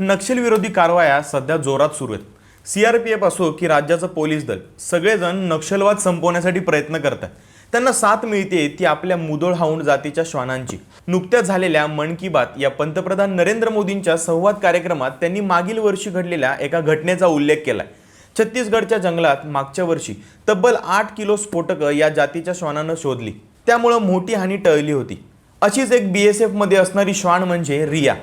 नक्षलविरोधी कारवाया सध्या जोरात सुरू आहेत. सी आर पी एफ असो की राज्याचं पोलीस दल सगळेजण नक्षलवाद संपवण्यासाठी प्रयत्न करतात त्यांना साथ मिळते ती आपल्या मुदोळ हाऊंड जातीच्या श्वानांची. नुकत्याच झालेल्या मन की बात या पंतप्रधान नरेंद्र मोदींच्या संवाद कार्यक्रमात त्यांनी मागील वर्षी घडलेल्या एका घटनेचा उल्लेख केला छत्तीसगडच्या जंगलात मागच्या वर्षी तब्बल आठ किलो स्फोटकं या जातीच्या श्वानानं शोधली. त्यामुळं मोठी हानी टळली होती. अशीच एक बी एस एफमध्ये असणारी श्वान म्हणजे रिया.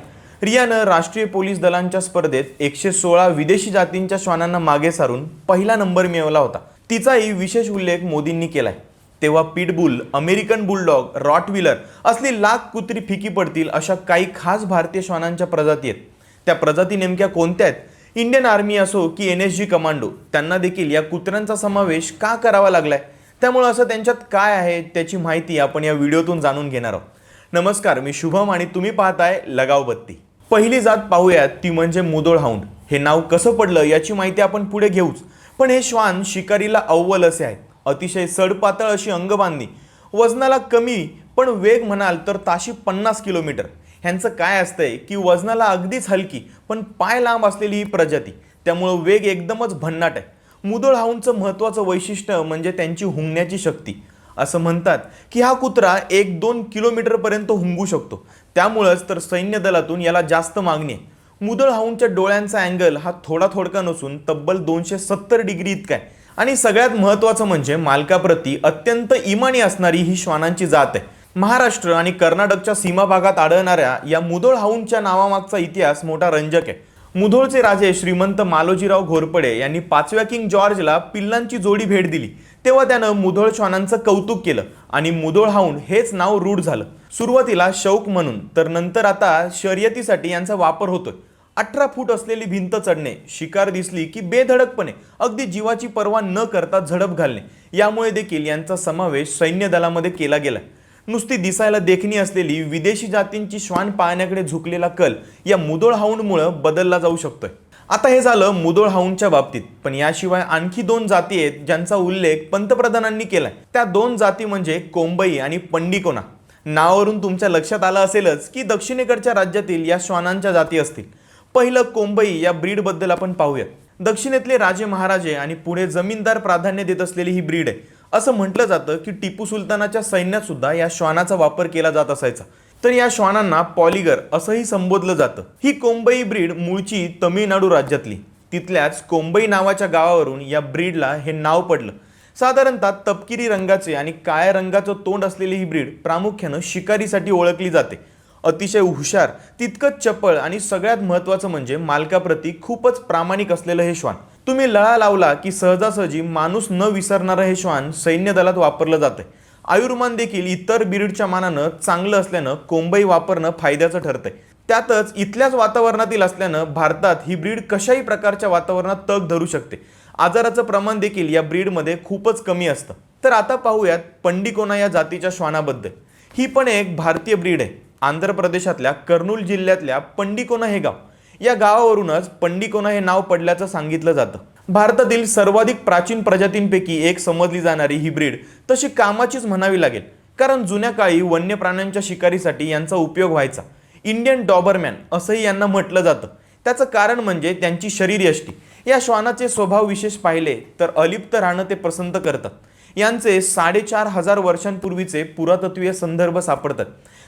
रियानं राष्ट्रीय पोलीस दलांच्या स्पर्धेत एकशे सोळा विदेशी जातींच्या श्वानांना मागे सारून पहिला नंबर मिळवला होता. तिचाही विशेष उल्लेख मोदींनी केलाय. तेव्हा पिटबुल अमेरिकन बुलडॉग रॉटविलर असली लाख कुत्री फिकी पडतील अशा काही खास भारतीय श्वानांच्या प्रजाती आहेत. त्या प्रजाती नेमक्या कोणत्या आहेत? इंडियन आर्मी असो की एन एस जी कमांडो त्यांना देखील या कुत्र्यांचा समावेश का करावा लागलाय? त्यामुळं असं त्यांच्यात काय आहे त्याची माहिती आपण या व्हिडिओतून जाणून घेणार आहोत. नमस्कार मी शुभम आणि तुम्ही पाहताय लगाव बत्ती पहिली जात पाहूयात ती म्हणजे मुदोळ हाऊंड हे नाव कसं पडलं याची माहिती आपण पुढे घेऊच. पण हे श्वान शिकारीला अव्वल असे आहेत. अतिशय सडपातळ अशी अंगबांधणी. वजनाला कमी पण वेग म्हणाल तर ताशी पन्नास किलोमीटर. ह्यांचं काय असतंय की वजनाला अगदीच हलकी पण पाय लांब असलेली ही प्रजाती. त्यामुळं वेग एकदमच भन्नाट आहे. मुदोळ हाऊंडचं महत्त्वाचं वैशिष्ट्य म्हणजे त्यांची हुंगण्याची शक्ती. असं म्हणतात की हा कुत्रा एक दोन किलोमीटरपर्यंत हुंगू शकतो. त्यामुळंच तर सैन्य दलातून याला जास्त मागणी आहे. मुदळ हाऊनच्या डोळ्यांचा अँगल हा थोडा थोडका नसून तब्बल दोनशे सत्तर डिग्री इतका आहे. आणि सगळ्यात महत्त्वाचं म्हणजे मालकाप्रती अत्यंत इमानी असणारी ही श्वानांची जात आहे. महाराष्ट्र आणि कर्नाटकच्या सीमा भागात आढळणाऱ्या या मुधोळ हाऊनच्या नावामागचा इतिहास मोठा रंजक आहे. मुधोळचे राजे श्रीमंत मालोजीराव घोरपडे यांनी पाचव्या किंग जॉर्जला पिल्लांची जोडी भेट दिली. तेव्हा त्यानं मुधोळ श्वानांचं कौतुक केलं आणि मुधोळ हाऊन हेच नाव रूढ झालं. सुरुवातीला शौक म्हणून तर नंतर आता शर्यतीसाठी यांचा वापर होतोय. अठरा फूट असलेली भिंत चढणे शिकार दिसली की बेधडकपणे अगदी जीवाची पर्वा न करता झडप घालणे यामुळे देखील यांचा समावेश सैन्य दलामध्ये केला गेला नुसती दिसायला देखणी असलेली विदेशी जातींची श्वान पाळण्याकडे झुकलेला कल या मुदोळ हाऊंडमुळं बदलला जाऊ शकतोय. आता हे झालं मुदोळ हाऊंडच्या बाबतीत. पण याशिवाय आणखी दोन जाती आहेत ज्यांचा उल्लेख पंतप्रधानांनी केलाय. त्या दोन जाती म्हणजे कोंबई आणि पंडिकोना नावावरून तुमच्या लक्षात आलं असेलच की दक्षिणेकडच्या राज्यातील या श्वानांच्या जाती असतील. पहिलं कोंबई या ब्रीडबद्दल आपण पाहूया दक्षिणेतले राजे महाराजे आणि पुढे जमीनदार प्राधान्य देत असलेली ही ब्रीड आहे. असं म्हटलं जातं की टिपू सुलतानाच्या सैन्यात सुद्धा या श्वानाचा वापर केला जात असायचा. तर या श्वानांना पॉलिगर असंही संबोधलं जातं. ही कोंबई ब्रीड मूळची तमिळनाडू राज्यातली. तिथल्याच कोंबई नावाच्या गावावरून या ब्रीडला हे नाव पडलं. साधारणतः तपकिरी रंगाचे आणि काळ्या रंगाचं तोंड असलेली ही ब्रीड प्रामुख्यानं शिकारीसाठी ओळखली जाते. अतिशय हुशार तितकंच चपळ आणि सगळ्यात महत्त्वाचं म्हणजे मालकाप्रती खूपच प्रामाणिक असलेलं हे श्वान. तुम्ही लळा लावला की सहजासहजी माणूस न विसरणारं हे श्वान सैन्य दलात वापरलं जातं आयुर्मान देखील इतर ब्रीडच्या मानानं चांगलं असल्यानं कोंबई वापरणं फायद्याचं ठरतंय. त्यातच इथल्याच वातावरणातील असल्यानं भारतात ही ब्रीड कशाही प्रकारच्या वातावरणात तग धरू शकते. आजाराचं प्रमाण देखील या ब्रीडमध्ये खूपच कमी असतं. तर आता पाहूयात पंडिकोना या जातीच्या श्वानाबद्दल. ही पण एक भारतीय ब्रीड आहे. आंध्र प्रदेशातल्या कर्नूल जिल्ह्यातल्या पंडिकोना हे गाव. या गावावरूनच पंडिकोना हे नाव पडल्याचं सांगितलं जातं. भारतातील सर्वाधिक प्राचीन प्रजातींपैकी एक समजली जाणारी ही ब्रीड तशी कामाचीच म्हणावी लागेल. कारण जुन्या काळी वन्य प्राण्यांच्या शिकारीसाठी यांचा उपयोग व्हायचा. इंडियन डॉबरमॅन असंही यांना म्हटलं जातं. त्याचं कारण म्हणजे त्यांची शरीरयष्टी. या श्वानाचे स्वभाव विशेष पाहिले तर अलिप्त राहणं ते पसंत करतात. यांचे साडेचार हजार वर्षांपूर्वीचे पुरातत्वीय संदर्भ सापडतात.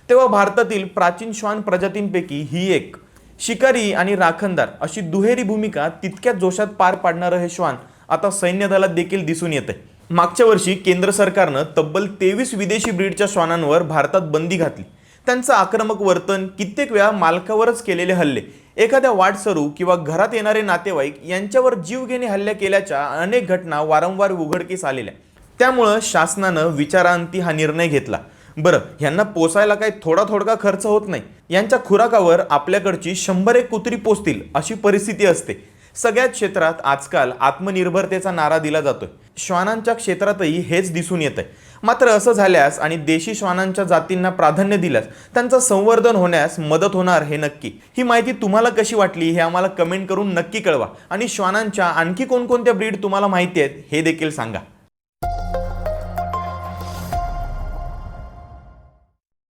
तेव्हा भारतातील प्राचीन श्वान प्रजातींपैकी ही एक. शिकारी आणि राखणदार अशी दुहेरी भूमिका तितक्याच जोशात पार पाडणारं हे श्वान. आता सैन्य दलात देखील दिसून येते मागच्या वर्षी केंद्र सरकारनं तब्बल तेवीस विदेशी ब्रीडच्या श्वानांवर भारतात बंदी घातली. त्यांचं आक्रमक वर्तन कित्येक वेळा मालकावरच केलेले हल्ले. एखाद्या वाटसरू किंवा घरात येणारे नातेवाईक यांच्यावर जीवघेणी हल्ल्या केल्याच्या अनेक घटना वारंवार उघडकीस आलेल्या त्यामुळं शासनानं विचारांती हा निर्णय घेतला. बरं ह्यांना पोसायला काही थोडा थोडका खर्च होत नाही. यांच्या खुराकावर आपल्याकडची शंभर एक कुत्री पोचतील अशी परिस्थिती असते. सगळ्याच क्षेत्रात आजकाल आत्मनिर्भरतेचा नारा दिला जातोय. श्वानांच्या क्षेत्रातही हेच दिसून येत आहे मात्र असं झाल्यास आणि देशी श्वानांच्या जातींना प्राधान्य दिल्यास त्यांचं संवर्धन होण्यास मदत होणार हे नक्की. ही माहिती तुम्हाला कशी वाटली हे आम्हाला कमेंट करून नक्की कळवा. आणि श्वानांच्या आणखी कोणकोणत्या ब्रीड तुम्हाला माहिती आहेत हे देखील सांगा.